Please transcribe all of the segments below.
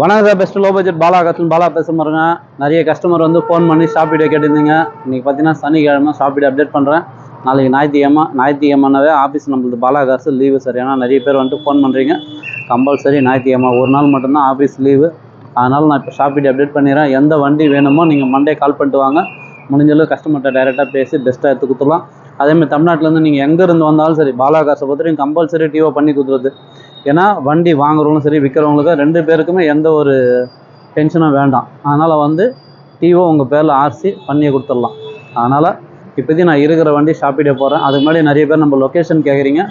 வணக்கம் sir. Best low budget Bala கஸ்டன் Bala பேச பாருங்க. நிறைய கஸ்டமர் வந்து ஃபோன் பண்ணி ஷாப் வீடியோ கேட்டிருந்தீங்க. இன்றைக்கி பார்த்தீங்கன்னா சனிக்கிழமை ஷாப் வீடியோ அப்டேட் பண்ணுறேன் நாளைக்கு ஞாயிற்றுக்கிழமை ஞாயிற்றுக்கிழமைனாவே ஆஃபீஸ் நம்மளது பாலா காசு லீவு சார். ஏன்னா நிறைய பேர் வந்துட்டு ஃபோன் பண்ணுறீங்க கம்பல்சரி ஞாயிற்றுக்கிழமை ஒரு நாள் மட்டும்தான் ஆஃபீஸ் லீவு அதனால் நான் இப்போ ஷாப் வீடியோ அப்டேட் பண்ணிடுறேன். எந்த வண்டி வேணுமோ நீங்கள் மண்டே கால் பண்ணிட்டு வாங்க. முடிஞ்சளவு கஸ்டமர்கிட்ட டைரெக்டாக பேசி பெஸ்ட்டாக எடுத்து கொடுத்துடலாம். அதேமாதிரி தமிழ்நாட்டிலேருந்து நீங்கள் எங்கே இருந்து வந்தாலும் சரி பாலா காசை பொறுத்தவரைக்கும் கம்பல்சரி டிஓ பண்ணி கொடுத்துருது. ஏன்னா வண்டி வாங்குறவங்களும் சரி விற்கிறவங்களுக்கும் ரெண்டு பேருக்குமே எந்த ஒரு டென்ஷனும் வேண்டாம். அதனால் வந்து டிஓ உங்கள் பேரில் ஆர்சி பண்ணி கொடுத்துடலாம். அதனால் இப்போதையும் நான் இருக்கிற வண்டி ஷாப்பிடே போகிறேன் அதுக்கு முன்னாடி நிறைய பேர் நம்ம லொக்கேஷன் கேட்குறீங்க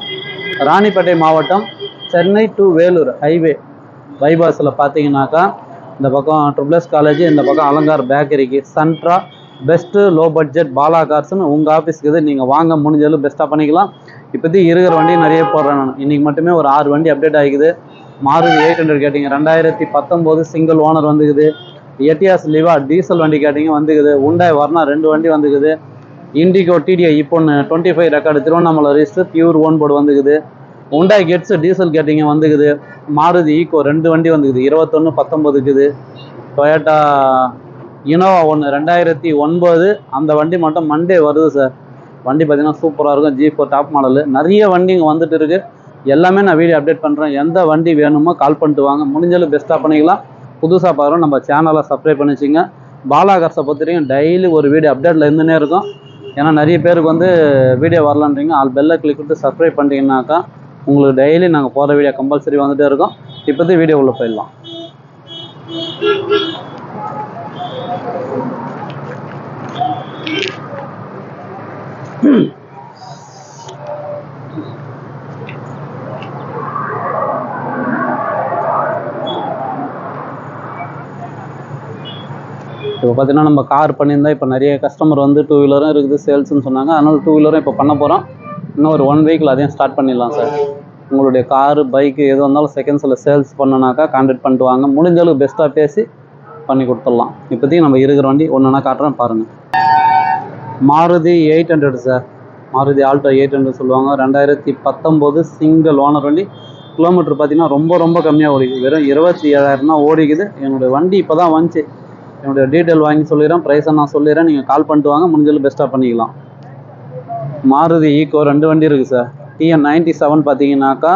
ராணிப்பேட்டை மாவட்டம் சென்னை டு வேலூர் ஹைவே பைபாஸில் பார்த்தீங்கன்னாக்கா இந்த பக்கம் ட்ரிபிள்எஸ் காலேஜ் இந்த பக்கம் அலங்கார் பேக்கரிக்கு சன்ட்ரா பெஸ்ட்டு லோ பட்ஜெட் பாலா கார்ஸ்னு உங்கள் ஆஃபீஸ்க்கு இது நீங்கள் வாங்க முடிஞ்சளவு பெஸ்ட்டாக பண்ணிக்கலாம். இப்போதைக்கு இருக்கிற வண்டி நிறைய போடுறேன் நான். இன்றைக்கி மட்டுமே ஒரு ஆறு வண்டி அப்டேட் ஆகிக்குது. மாறுதி எயிட் ஹண்ட்ரட் கேட்டிங்க. ரெண்டாயிரத்தி பத்தொம்போது சிங்கிள் ஓனர் வந்துக்குது. எட்டியாஸ் லிவா டீசல் வண்டி கேட்டிங்க வந்துக்குது. உண்டாய் வர்ணா ரெண்டு வண்டி வந்துக்குது. இண்டிகோ டிடிஐ இப்போ ஒன்று twenty five record Tiruvannamalai register pure own board வந்துக்குது. Hyundai Getz diesel கேட்டிங்க வந்துக்குது. மாருதி ஈக்கோ ரெண்டு வண்டி வந்துக்குது. இருபத்தொன்று பத்தொம்போதுக்குது டொயோட்டா இனோவா ஒன்று ரெண்டாயிரத்தி ஒன்பது அந்த வண்டி மட்டும் மண்டே வருது சார் வண்டி பார்த்தீங்கன்னா சூப்பராக இருக்கும். ஜி ஃபோர் டாப் மாடலு நிறைய வண்டி இங்கே வந்துட்டு இருக்கு. எல்லாமே நான் வீடியோ அப்டேட் பண்ணுறேன் எந்த வண்டி வேணுமோ கால் பண்ணிட்டு வாங்க. முடிஞ்சாலும் பெஸ்ட்டாக பண்ணிக்கலாம். புதுசாக பார்க்குறோம். நம்ம சேனலை சப்ஸ்கிரைப் பண்ணி வச்சுங்க பாலாகர்ஸை பொறுத்த வரைக்கும் டெய்லி ஒரு வீடியோ அப்டேட்டில் இருந்துனே இருக்கும். ஏன்னா நிறைய பேருக்கு வந்து வீடியோ வரலன்றீங்க. ஆல் பெல்லை கிளிக் கொடுத்து சப்ஸ்கிரைப் பண்ணிட்டீங்கன்னாக்கா உங்களுக்கு டெய்லி நாங்கள் போகிற வீடியோ கம்பல்சரி வந்துட்டே இருக்கோம். இப்போதைக்கு வீடியோ உள்ளே போயிடலாம். இப்போ பார்த்தீங்கன்னா நம்ம கார் பண்ணியிருந்தால் இப்போ நிறைய கஸ்டமர் வந்து டூ வீலரும் இருக்குது சேல்ஸ்னு சொன்னாங்க. அதனால் டூ வீலரும் இப்போ பண்ண போகிறோம் இன்னும் ஒரு ஒன் வீக்கில் அதையும் ஸ்டார்ட் பண்ணிடலாம் சார் உங்களுடைய காரு பைக்கு எது வந்தாலும் செகண்ட்ஸில் சேல்ஸ் பண்ணனாக்கா கான்டாக்ட் பண்ணிட்டு வாங்க. முடிஞ்ச பெஸ்ட்டாக பேசி பண்ணி கொடுத்துடலாம். இப்போதைக்கு நம்ம இருக்கிற வண்டி ஒன்றுனா காட்டுறேன் பாருங்கள் Maruti eight hundred sir Maruti Alto eight hundred சொல்லுவாங்க. ரெண்டாயிரத்தி பத்தொம்போது சிங்கிள் ஓனர் வண்டி. கிலோமீட்டர் பார்த்தீங்கன்னா ரொம்ப ரொம்ப கம்மியாக ஓடிக்குது. வெறும் இருபத்தி ஏழாயிரம் தான் ஓடிக்குது. என்னுடைய வண்டி இப்போ தான் வந்துச்சு. என்னுடைய டீட்டெயில் வாங்கி சொல்லிடுறேன். ப்ரைஸை நான் சொல்லிடுறேன். நீங்கள் கால் பண்ணிட்டு வாங்க. முடிஞ்சது பெஸ்ட்டாக பண்ணிக்கலாம். மாருதி ஈக்கோ ரெண்டு வண்டி இருக்குது சார் டிஎன் நைன்ட்டி செவன் பார்த்தீங்கன்னாக்கா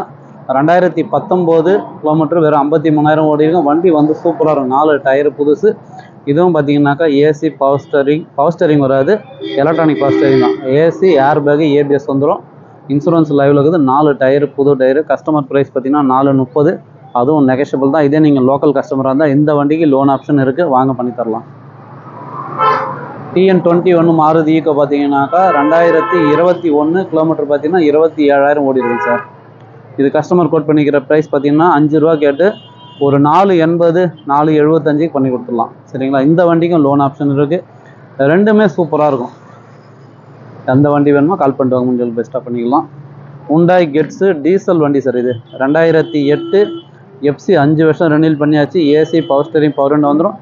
ரெண்டாயிரத்தி பத்தொம்போது கிலோமீட்டர் வெறும் ஐம்பத்தி மூணாயிரம் ஓடி இருக்கும் வண்டி வந்து சூப்பராக இருக்கும். நாலு டயர் புதுசு. இதுவும் பார்த்தீங்கன்னாக்கா AC power steering power steering வராது. எலக்ட்ரானிக் பவர் ஸ்டரிங் தான். ஏசி ஏர் பேகு ஏபிஎஸ் வந்துடும் இன்சூரன்ஸ் லைவில் இருக்குது. நாலு டயரு புது டயரு கஸ்டமர் ப்ரைஸ் பார்த்தீங்கன்னா நாலு முப்பது. அதுவும் நெகஷபிள் தான். இதே நீங்கள் லோக்கல் கஸ்டமராக இருந்தால் இந்த வண்டிக்கு லோன் ஆப்ஷன் இருக்குது வாங்க பண்ணி தரலாம். டிஎன் டுவெண்ட்டி ஒன்று மாறுதி ஈக்கோ பார்த்தீங்கன்னாக்கா ரெண்டாயிரத்தி இருபத்தி ஒன்று கிலோமீட்டர் பார்த்தீங்கன்னா இருபத்தி ஏழாயிரம் ஓடி சார். இது கஸ்டமர் கோட் பண்ணிக்கிற ப்ரைஸ் பார்த்தீங்கன்னா அஞ்சு ரூபா கேட்டு ஒரு நாலு எண்பது நாலு எழுபத்தஞ்சுக்கு பண்ணி கொடுத்துடலாம். சரிங்களா? இந்த வண்டிக்கும் லோன் ஆப்ஷன் இருக்குது ரெண்டுமே சூப்பராக இருக்கும். எந்த வண்டி வேணுமோ கால் பண்ணிட்டு வாங்க. முடிஞ்சது பெஸ்ட்டாக பண்ணிக்கலாம். உண்டாய் கெட்ஸு டீசல் வண்டி சார் இது. ரெண்டாயிரத்தி எட்டு எஃப்சி அஞ்சு வருஷம் ரெனியூல் பண்ணியாச்சு. ஏசி பவர் ஸ்டேரிங் பவர் ரெண்டு வந்துடும்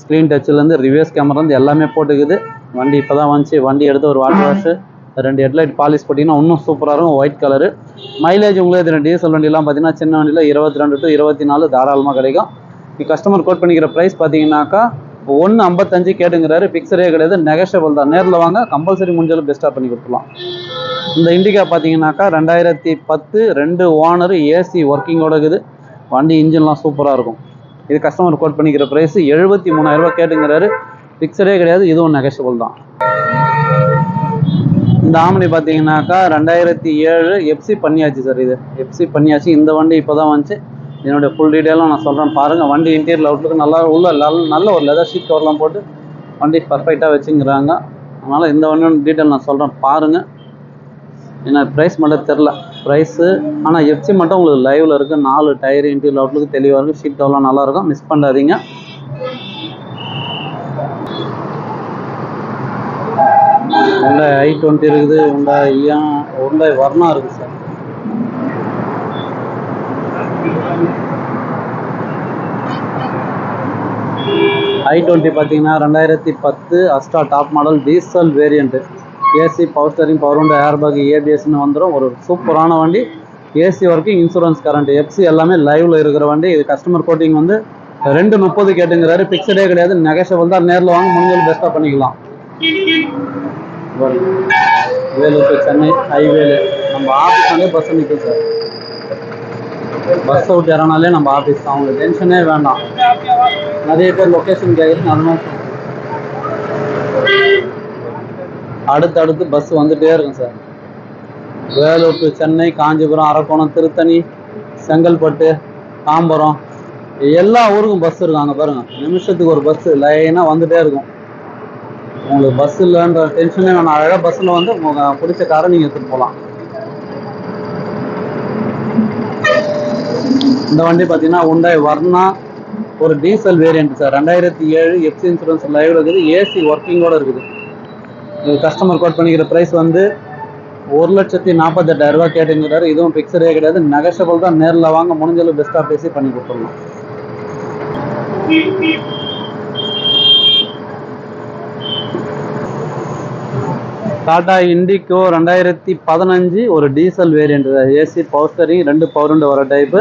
ஸ்க்ரீன் டச்சிலேருந்து ரிவர்ஸ் கேமராலேருந்து எல்லாமே போட்டுக்குது. வண்டி இப்போ தான் வந்துச்சு. வண்டி எடுத்து ஒரு வாட்டர் வாஷு ரெண்டு ஹெட்லைட் பாலிஷ் போட்டிங்கன்னா இன்னும் சூப்பராக இருக்கும். ஒயிட் கலரு மைலேஜ் உங்களுக்கு தெரியும். டீசல் வண்டிலாம் பார்த்தீங்கன்னா சின்ன வண்டியில் இருபத்தி ரெண்டு டு இருபத்தி நாலு தாராளமாக கிடைக்கும். இப்போ கஸ்டமர் கோட் பண்ணிக்கிற ப்ரைஸ் பார்த்தீங்கன்னாக்கா ஒன்று ஐம்பத்தஞ்சு கேட்டுங்கிறாரு. பிக்சரே கிடையாது. நெகஷபிள் தான். நேரில் வாங்க. கம்பல்சரி முடிஞ்சாலும் பெஸ்ட்டாக பண்ணி கொடுத்துலாம் இந்த இண்டிகா பார்த்தீங்கன்னாக்கா ரெண்டாயிரத்தி பத்து ரெண்டு ஓனரு ஏசி ஒர்க்கிங்கோட இருக்குது. வண்டி இன்ஜின்லாம் சூப்பராக இருக்கும். இது கஸ்டமர் கோட் பண்ணிக்கிற ப்ரைஸ் எழுபத்தி மூணாயிரரூபா கேட்டுங்கிறாரு. ஃபிக்ஸரே கிடையாது. இதுவும் நெகஷபிள் தான். டாமினி பார்த்தீங்கன்னாக்கா ரெண்டாயிரத்தி ஏழு எஃப்சி பண்ணியாச்சு சார் இது. எஃப்சி பண்ணியாச்சு. இந்த வண்டி இப்போ தான் வந்துச்சு. என்னுடைய ஃபுல் டீட்டெயிலும் நான் சொல்கிறேன் பாருங்கள் வண்டி இன்டீரியர் அவுட்லுக்கு நல்லா உள்ள நல்ல நல்ல ஒரு லெதர் ஷீட் கவர்லாம் போட்டு வண்டி பர்ஃபெக்டாக வச்சுங்கிறாங்க. அதனால் இந்த வண்டியோட டீட்டெயில் நான் சொல்கிறேன் பாருங்கள் என்ன ப்ரைஸ் மட்டும் தெரில ப்ரைஸு ஆனால் எஃப்சி மட்டும் உங்களுக்கு லைவில் இருக்குது நாலு டயர் இன்டீரியர் அவுட்லுக்கு தெளிவாக இருக்குது ஷீட் கவர்லாம் நல்லாயிருக்கும் மிஸ் பண்ணாதீங்க. உண்டை ஐ டுவெண்ட்டி இருக்குது ஹுண்டாய் ஐயா ஹுண்டாய் வர்ணா இருக்குது சார் ஐ டுவெண்ட்டி பார்த்தீங்கன்னா ரெண்டாயிரத்தி பத்து Asta top model diesel variant AC power steering power உண்டு ஏர் பேக் ஏபிஎஸ்னு வந்துடும் ஒரு சூப்பரான வண்டி. AC working insurance current FC எல்லாமே லைவ்ல இருக்கிற வண்டி. இது கஸ்டமர் கோட்டிங் வந்து ரெண்டு முப்பது கேட்டுங்கிறாரு. பிக்சடே கிடையாது. நெகஷபிள் தான். நேரில் வாங்க முடிஞ்சது பெஸ்ட்டாக பண்ணிக்கலாம். வேலூர் சென்னை ஹைவேல நம்ம ஆஃபீஸ்னாலே பஸ் நிற்கும் சார் பஸ் அவுட் இறனாலே நம்ம ஆஃபீஸ் தான். அவங்களுக்கு டென்ஷனே வேண்டாம். நிறைய பேர் லொக்கேஷன் கேட்குறது அதனால அடுத்தடுத்து பஸ் வந்துகிட்டே இருக்கும் சார் வேலூர் டு சென்னை காஞ்சிபுரம் அரக்கோணம் திருத்தணி செங்கல்பட்டு தாம்பரம் எல்லா ஊருக்கும் பஸ் இருக்கும் அங்கே பாருங்க. நிமிஷத்துக்கு ஒரு பஸ்ஸு லைனாக வந்துகிட்டே இருக்கும். உங்களுக்கு பஸ் இல்லைன்ற டென்ஷனே வேணாம். அழகாக பஸ்ஸில் வந்து உங்களுக்கு பிடிச்ச காரை நீங்கள் எடுத்துகிட்டு போகலாம். இந்த வண்டி பார்த்தீங்கன்னா உண்டாய் வர்ணா ஒரு டீசல் வேரியன்ட் சார் ரெண்டாயிரத்தி ஏழு எஃப்சி இன்சூரன்ஸ் லைவ்ல இருக்குது. ஏசி ஒர்க்கிங்கோட இருக்குது. இது கஸ்டமர் கோட் பண்ணிக்கிற ப்ரைஸ் வந்து ஒரு லட்சத்தி நாற்பத்தெட்டாயிரம் ரூபா கேட்டுங்கிறாரு இதுவும் பிக்சரே கிடையாது. நெகஷபிள் தான் நேரில் வாங்க முடிஞ்சளவு பெஸ்ட்டாக பேசி பண்ணி கொடுத்துடலாம். டாடா இண்டிகோ ரெண்டாயிரத்தி பதினஞ்சு ஒரு diesel variant AC power steering ரெண்டு பவர் வர டைப்பு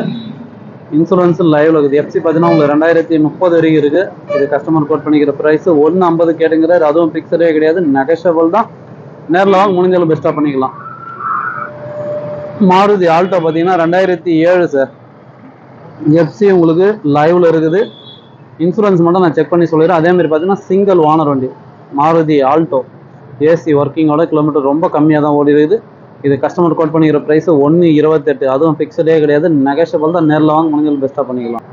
இன்சூரன்ஸும் லைவில் இருக்குது. எஃப்சி பார்த்தீங்கன்னா உங்களுக்கு ரெண்டாயிரத்தி முப்பது வரைக்கும் இருக்குது இது கஸ்டமர் கோட் பண்ணிக்கிற ப்ரைஸ் ஒன்று ஐம்பது கேட்டுங்கிறாரு. அதுவும் பிக்சரே கிடையாது. நெகஷபிள் தான். நேரில் வாங்க முடிஞ்சளவு பெஸ்ட்டாக பண்ணிக்கலாம். மாருதி ஆல்டோ பார்த்தீங்கன்னா ரெண்டாயிரத்தி ஏழு சார் எஃப்சி உங்களுக்கு லைவில் இருக்குது. இன்சூரன்ஸ் மட்டும் நான் செக் பண்ணி சொல்லிடுறேன். அதே மாதிரி பார்த்தீங்கன்னா சிங்கிள் ஓனர் வண்டி. மாருதி ஆல்டோ ஏசி ஒர்க்கிங்கோட கிலோமீட்டர் ரொம்ப கம்மியாக தான் ஓடி இருக்குது இது கஸ்டமர் கோட் பண்ணிக்கிற ப்ரைஸ் ஒன்று இருபத்தெட்டு. அதுவும் ஃபிக்ஸடே கிடையாது. நெகஷபிள் தான் நேரில் வாங்க முடிஞ்சது பெஸ்ட்டாக பண்ணிக்கலாம்.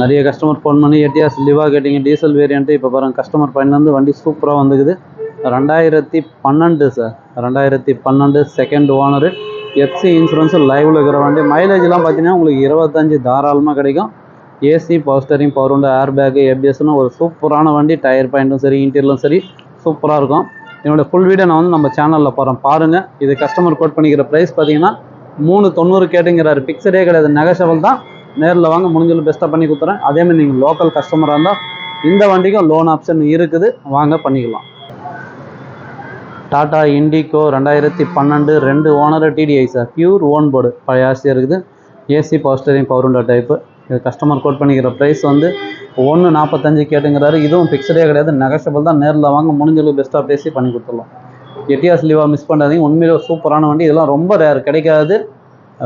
நிறைய கஸ்டமர் ஃபோன் பண்ணி எட்டியாஸ் லிவா கேட்டிங்க டீசல் வேரியண்ட்டு இப்போ பாருங்க கஸ்டமர் பயன்லேருந்து வண்டி சூப்பராக வந்துக்குது. ரெண்டாயிரத்தி பன்னெண்டு சார் ரெண்டாயிரத்தி பன்னெண்டு செகண்ட் ஓனரு எஃப்சி இன்சூரன்ஸு லைவில் இருக்கிற வண்டி. மைலேஜ்லாம் பார்த்தீங்கன்னா உங்களுக்கு இருபத்தஞ்சு தாராளமாக கிடைக்கும். ஏசி பவர் ஸ்டரிங் பவர் உண்டு ஏர் பேக்கு ஏபிஎஸ்னு ஒரு சூப்பரான வண்டி. டயர் பாயிண்ட்டும் சரி இன்டீரியலும் சரி. சூப்பராக இருக்கும். என்னோட ஃபுல் வீடியோ நான் வந்து நம்ம சேனலில் போகிறேன் பாருங்கள் இது கஸ்டமர் கோட் பண்ணிக்கிற ப்ரைஸ் பார்த்தீங்கன்னா மூணு தொண்ணூறு கேட்டுங்கிறாரு. பிக்சரே கிடையாது. நெகஷபிள் தான். நேரில் வாங்க முடிஞ்சளவு பெஸ்ட்டாக பண்ணி கொடுத்துறேன். அதேமாதிரி நீங்கள் லோக்கல் கஸ்டமராக இருந்தால் இந்த வண்டிக்கும் லோன் ஆப்ஷன் இருக்குது. வாங்க பண்ணிக்கலாம். டாடா இண்டிகோ ரெண்டாயிரத்தி பன்னெண்டு. ரெண்டு owner TDI sir pure own board பழைய ஆசையாக இருக்குது. AC power steering power window type customer quote பண்ணிக்கிற ப்ரைஸ் வந்து ஒன்று நாற்பத்தஞ்சு கேட்டுங்கிறாரு. இதுவும் ஃபிக்ஸடே கிடையாது. நெகஷபிள் தான். நேரில் வாங்க முடிஞ்சளவு பெஸ்ட்டாக பேசி பண்ணி கொடுத்துடலாம். எட்டியாஸ் லீவாக மிஸ் பண்ணாதீங்க. உண்மையிலே சூப்பரான வண்டி. இதெல்லாம் ரொம்ப ரேர் கிடைக்காது.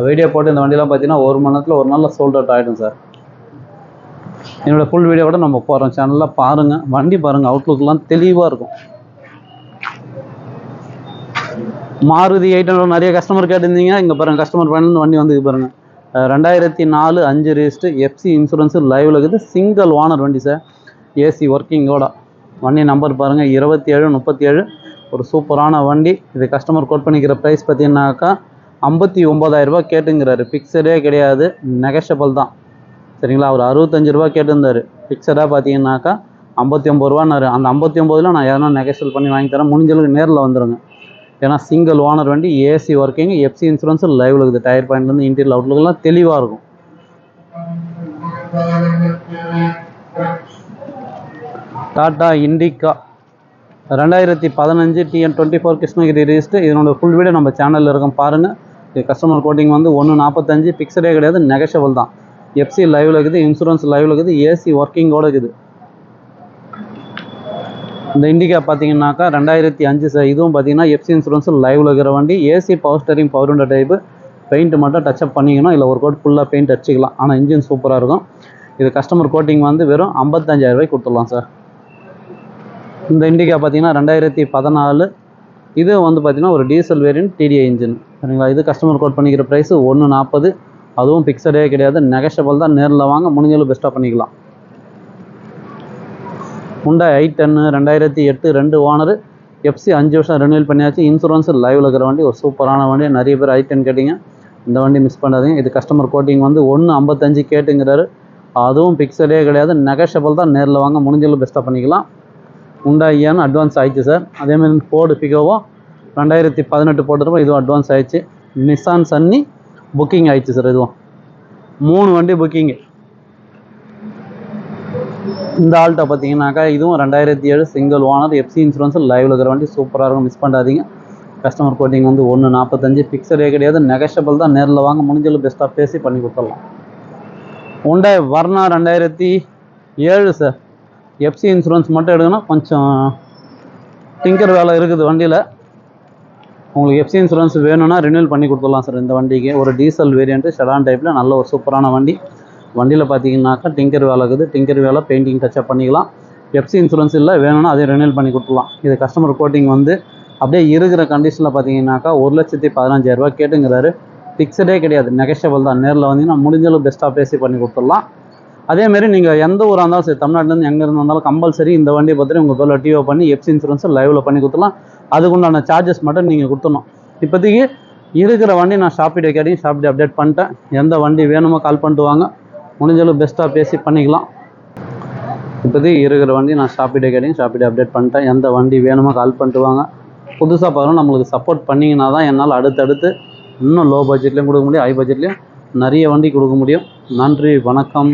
வீடியோ போட்டு இந்த வண்டிலாம் பார்த்தீங்கன்னா ஒரு மணி நேரத்தில் ஒரு நாளில் சோல்ட் அவுட் ஆகிடும் சார் என்னோட ஃபுல் வீடியோ கூட நம்ம போகிறோம் சேனலில் பாருங்கள் வண்டி பாருங்கள் அவுட்லுக்லாம் தெளிவாக இருக்கும். மாருதி எயிட் ஹண்ட்ரட் நிறைய கஸ்டமர் கேட்டிருந்தீங்க இங்கே பாருங்கள் கஸ்டமர் பண்ணி வண்டி வந்து பாருங்கள் ரெண்டாயிரத்தி நாலு அஞ்சு ரெஜிஸ்ட் எஃப்சி இன்சூரன்ஸு லைவில் இருக்குது. சிங்கிள் ஓனர் வண்டி சார் ஏசி ஒர்க்கிங்கோட வண்டி நம்பர் பாருங்கள் இருபத்தி ஏழு முப்பத்தி ஏழு ஒரு சூப்பரான வண்டி. இது கஸ்டமர் கோட் பண்ணிக்கிற ப்ரைஸ் பார்த்தீங்கன்னாக்கா ஐம்பத்தி ஒம்பதாயிரரூபா கேட்டுங்கிறாரு. ஃபிக்ஸடே கிடையாது. நெகஷபிள் தான். சரிங்களா? அவர் அறுபத்தஞ்சு ரூபா கேட்டிருந்தாரு. ஃபிக்ஸடாக பார்த்தீங்கன்னாக்கா ஐம்பத்தி ஒம்பது ரூபான்னாரு. அந்த ஐம்பத்தி ஒம்பதுல நான் எதனா நெகஷியல் பண்ணி வாங்கி தரேன். முடிஞ்சளவுக்கு நேரில் வந்துடுங்க ஏன்னா சிங்கிள் ஓனர் வண்டி ஏசி ஒர்க்கிங் எஃப்சி இன்சூரன்ஸ் லைவில் இருக்குது. டயர் பாயிண்ட்லேருந்து இன்டீரியல் அவுட்லுக்கெல்லாம் தெளிவாக இருக்கும். டாடா இண்டிகா ரெண்டாயிரத்தி பதினஞ்சு TN twenty four Krishnagiri register இதனோட ஃபுல் வீடியோ நம்ம சேனலில் இருக்கும். பாருங்கள் இது கஸ்டமர் கோட்டிங் வந்து ஒன்று நாற்பத்தஞ்சு பிக்சடே கிடையாது. நெகஷபிள் தான். எஃப்சி லைவில் இருக்குது. இன்சூரன்ஸ் லைவில் இருக்குது. ஏசி ஒர்க்கிங்கோட இருக்குது. இந்த இண்டிகா பார்த்தீங்கன்னாக்கா ரெண்டாயிரத்தி அஞ்சு சார் இதுவும் பார்த்தீங்கன்னா எஃப்சி இன்சூரன்ஸ் லைவ்ல இருக்கிற வண்டி AC power steering power window type paint மட்டும் டச்சப் பண்ணிக்கணும். இல்லை ஒரு கோட் ஃபுல்லாக பெயிண்ட் அடிச்சிக்கலாம். ஆனால் இன்ஜின் சூப்பராக இருக்கும். இது கஸ்டமர் கோட்டிங் வந்து வெறும் 55000 ரூபாய்க்கு கொடுத்துடலாம் சார் இந்த இண்டிகா பார்த்தீங்கன்னா ரெண்டாயிரத்தி பதினாலு. இது வந்து பார்த்திங்கன்னா ஒரு டீசல் வேரியன்ட் டிடிஐ இன்ஜின் சரிங்களா? இது கஸ்டமர் கோட் பண்ணிக்கிற ப்ரைஸ் ஒன்று நாற்பது அதுவும் ஃபிக்ஸடே கிடையாது. நெகஷபிள் தான். நேரில் வாங்க. முடிஞ்சளவு பெஸ்ட்டாக பண்ணிக்கலாம். ஹுண்டாய் ஐ டென்னு ரெண்டாயிரத்தி எட்டு ரெண்டு ஓனர். எஃப்சி அஞ்சு வருஷம் ரெனியூல் பண்ணியாச்சு. இன்சூரன்ஸ் லைவில் இருக்கிற வண்டி ஒரு சூப்பரான வண்டி. நிறைய பேர் ஐ டென் கேட்டிங்க. இந்த வண்டி மிஸ் பண்ணாதீங்க. இது கஸ்டமர் கோட்டிங் வந்து ஒன்று ஐம்பத்தஞ்சு கேட்டுங்கிறாரு. அதுவும் பிக்சலே கிடையாது. நெகஷபிள் தான். நேரில் வாங்க. முடிஞ்சளவு பெஸ்ட்டாக பண்ணிக்கலாம். ஹுண்டாய் ஏன்னு அட்வான்ஸ் ஆயிடுச்சு சார் அதேமாதிரி ஃபோர்டு ஃபிகோவும் ரெண்டாயிரத்தி பதினெட்டு போட்டுருப்போம். இதுவும் அட்வான்ஸ் ஆயிடுச்சு. நிசான் சன்னி புக்கிங் ஆயிடுச்சு சார் இதுவும். மூணு வண்டி புக்கிங்கு இந்த ஆள்கிட்ட பார்த்தீங்கன்னாக்கா இதுவும் ரெண்டாயிரத்தி ஏழு சிங்கிள் ஓனர் எஃப்சி இன்சூரன்ஸ் லைவ்ல இருக்கிற வண்டி சூப்பராக இருக்கும். மிஸ் பண்ணாதீங்க. கஸ்டமர் கோட்டிங் வந்து ஒன்று நாற்பத்தஞ்சு பிக்சரே கிடையாது. நெகஷபிள் தான். நேரில் வாங்க. முடிஞ்சளவு பெஸ்ட்டாக பேசி பண்ணி கொடுத்துடலாம். உண்டை வர்ணா ரெண்டாயிரத்தி ஏழு சார் எஃப்சி இன்சூரன்ஸ் மட்டும் எடுக்கணும் கொஞ்சம் டிங்கர் வேலை இருக்குது வண்டியில். உங்களுக்கு எஃப்சி இன்சூரன்ஸ் வேணும்னா ரினியூல் பண்ணி கொடுத்துடலாம் சார் இந்த வண்டிக்கு. ஒரு டீசல் வேரியண்ட்டு செடான் டைப்பில் நல்ல ஒரு சூப்பரான வண்டி. வண்டியில் பார்த்தீங்கன்னாக்கா டிங்கர் வேலை இருக்குது. டிங்கர் வேலை பெயிண்டிங் டச்சப் பண்ணிக்கலாம். எஃப்சி இன்சூரன்ஸ் இல்லை வேணும்னா அதே ரெனியூல் பண்ணி கொடுத்துலாம் இது கஸ்டமர் கோட்டிங் வந்து அப்படியே இருக்கிற கண்டிஷனில் பார்த்தீங்கன்னாக்கா ஒரு லட்சத்தி பதினஞ்சாயிரரூபா கேட்டுங்கிறாரு. ஃபிக்ஸடே கிடையாது நெகஷியபிள் தான். நேரில் வந்தீங்கன்னா முடிஞ்சளவு பெஸ்ட்டாக பேசி பண்ணி கொடுத்துடலாம். அதேமாரி நீங்கள் எந்த ஊராக இருந்தாலும் சரி தமிழ்நாட்டிலேருந்து எங்கே இருந்தாலும் கம்பல்சரி இந்த வண்டியை பற்றி உங்கள் பேரில் டிஓ பண்ணி எஃப்சி இன்சூரன்ஸ் லைவில் பண்ணி கொடுத்துலாம் அதுக்குண்டான சார்ஜஸ் மட்டும் நீங்கள் கொடுத்துடணும். இப்போதைக்கு இருக்கிற வண்டி நான் ஷாப்பிடே கேட்டீங்க ஷாப்பிடே அப்டேட் பண்ணிட்டேன். எந்த வண்டி வேணுமோ கால் பண்ணிட்டு வாங்க. முடிஞ்சளவு பெஸ்ட்டாக பேசி பண்ணிக்கலாம். இப்போதைக்கு இருக்கிற வண்டி நான் ஷாப்பிடே கேட்டேன். ஷாப்பிட்டே அப்டேட் பண்ணிட்டேன். எந்த வண்டி வேணுமோ கால் பண்ணிட்டு வாங்க. புதுசாக பாருங்கள் நம்மளுக்கு சப்போர்ட் பண்ணிங்கன்னா தான் என்னால் அடுத்தடுத்து இன்னும் லோ பட்ஜெட்லேயும் கொடுக்க முடியும் ஹை பட்ஜெட்லேயும் நிறைய வண்டி கொடுக்க முடியும். நன்றி வணக்கம்.